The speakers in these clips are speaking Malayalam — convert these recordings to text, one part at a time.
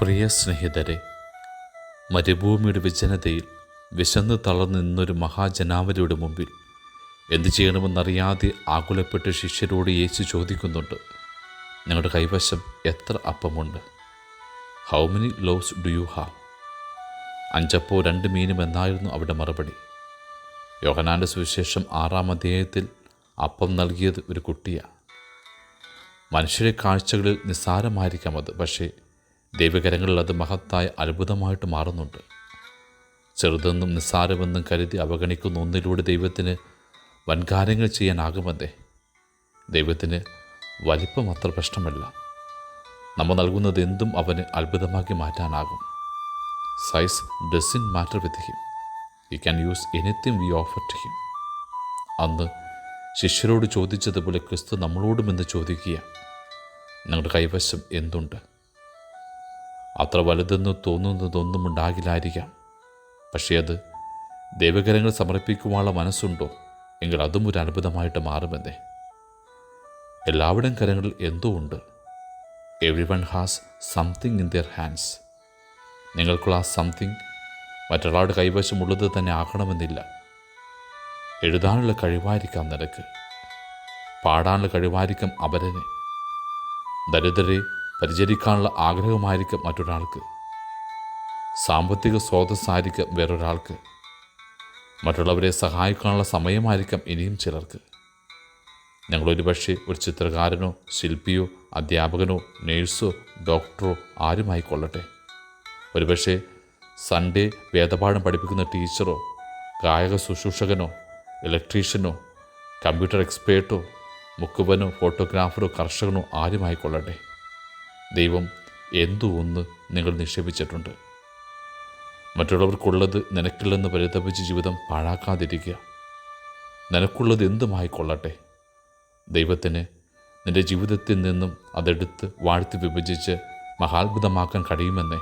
പ്രിയ സ്നേഹിതരെ മരുഭൂമിയുടെ വിജനതയിൽ വിശന്ന് തളർന്നു നിന്നൊരു മഹാജനാവലിയുടെ മുമ്പിൽ എന്തു ചെയ്യണമെന്നറിയാതെ ആകുലപ്പെട്ട് ശിഷ്യരോട് യേശു ചോദിക്കുന്നുണ്ട് ഞങ്ങളുടെ കൈവശം എത്ര അപ്പമുണ്ട്? How many loaves do you have അഞ്ചപ്പോ രണ്ട് മീനും എന്നായിരുന്നു അവിടെ മറുപടി. യോഹനാന്റെ സുവിശേഷം ആറാം അധ്യായത്തിൽ അപ്പം നൽകിയത് ഒരു കുട്ടിയാണ് മനുഷ്യരെ കാഴ്ചകളിൽ നിസ്സാരമായിരിക്കാം അത് പക്ഷേ ദൈവകരങ്ങളിൽ അത് മഹത്തായ അത്ഭുതമായിട്ട് മാറുന്നുണ്ട്. ചെറുതെന്നും നിസ്സാരമെന്നും കരുതി അവഗണിക്കുന്ന ഒന്നിലൂടെ ദൈവത്തിന് വൻകാര്യങ്ങൾ ചെയ്യാനാകുമെന്നേ. ദൈവത്തിന് വലിപ്പം അത്ര പ്രശ്നമല്ല. നമ്മൾ നൽകുന്നത് എന്തും അവന് അത്ഭുതമാക്കി മാറ്റാനാകും. Size doesn't matter with him you can use anything we offer to him അന്ന് ശിഷ്യരോട് ചോദിച്ചതുപോലെ ക്രിസ്തു നമ്മളോടും എന്ന് ചോദിക്കുക ഞങ്ങളുടെ കൈവശം എന്തുണ്ട്? അത്ര വലുതെന്ന് തോന്നുന്നതൊന്നും ഉണ്ടാകില്ലായിരിക്കാം പക്ഷേ അത് ദൈവകരങ്ങൾ സമർപ്പിക്കുവാനുള്ള മനസ്സുണ്ടോ? എങ്കിൽ അതും ഒരു അത്ഭുതമായിട്ട് മാറുമെന്നേ. എല്ലാവരുടെയും കരങ്ങളിൽ എന്തോ ഉണ്ട്. Everyone has something in their hands നിങ്ങൾക്കുള്ള ആ സംതിങ് മറ്റൊരാളുടെ കൈവശമുള്ളത് തന്നെ ആകണമെന്നില്ല. എഴുതാനുള്ള കഴിവായിരിക്കാം നിനക്ക്. പാടാനുള്ള കഴിവായിരിക്കാം അവരനെ ദരിദ്രരെ പരിചരിക്കാനുള്ള ആഗ്രഹമായിരിക്കും മറ്റൊരാൾക്ക്. സാമ്പത്തിക സ്രോതസ്സായിരിക്കും വേറൊരാൾക്ക്. മറ്റുള്ളവരെ സഹായിക്കാനുള്ള സമയമായിരിക്കാം ഇനിയും ചിലർക്ക്. ഞങ്ങളൊരു പക്ഷേ ഒരു ചിത്രകാരനോ ശില്പിയോ അധ്യാപകനോ നേഴ്സോ ഡോക്ടറോ ആരുമായിക്കൊള്ളട്ടെ. ഒരുപക്ഷെ സൺഡേ വേദപാഠം പഠിപ്പിക്കുന്ന ടീച്ചറോ ഗായക ശുശ്രൂഷകനോ ഇലക്ട്രീഷ്യനോ കമ്പ്യൂട്ടർ എക്സ്പേർട്ടോ മുക്കുവനോ ഫോട്ടോഗ്രാഫറോ കർഷകനോ ആരുമായിക്കൊള്ളട്ടെ. ദൈവം എന്തോ ഒന്ന് നിങ്ങൾ നിക്ഷേപിച്ചിട്ടുണ്ട്. മറ്റുള്ളവർക്കുള്ളത് നിനക്കില്ലെന്ന് പരിതപിച്ച് ജീവിതം പാഴാക്കാതിരിക്കുക. നിനക്കുള്ളത് എന്തുമായിക്കൊള്ളട്ടെ? ദൈവത്തിന് നിന്റെ ജീവിതത്തിൽ നിന്നും അതെടുത്ത് വാഴ്ത്തി വിഭജിച്ച് മഹാത്ഭുതമാക്കാൻ കഴിയുമെന്നേ.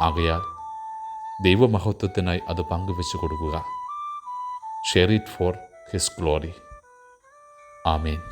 ആകയാൽ ദൈവമഹത്വത്തിനായി അത് പങ്കുവെച്ചു കൊടുക്കുക. Share it for his glory amen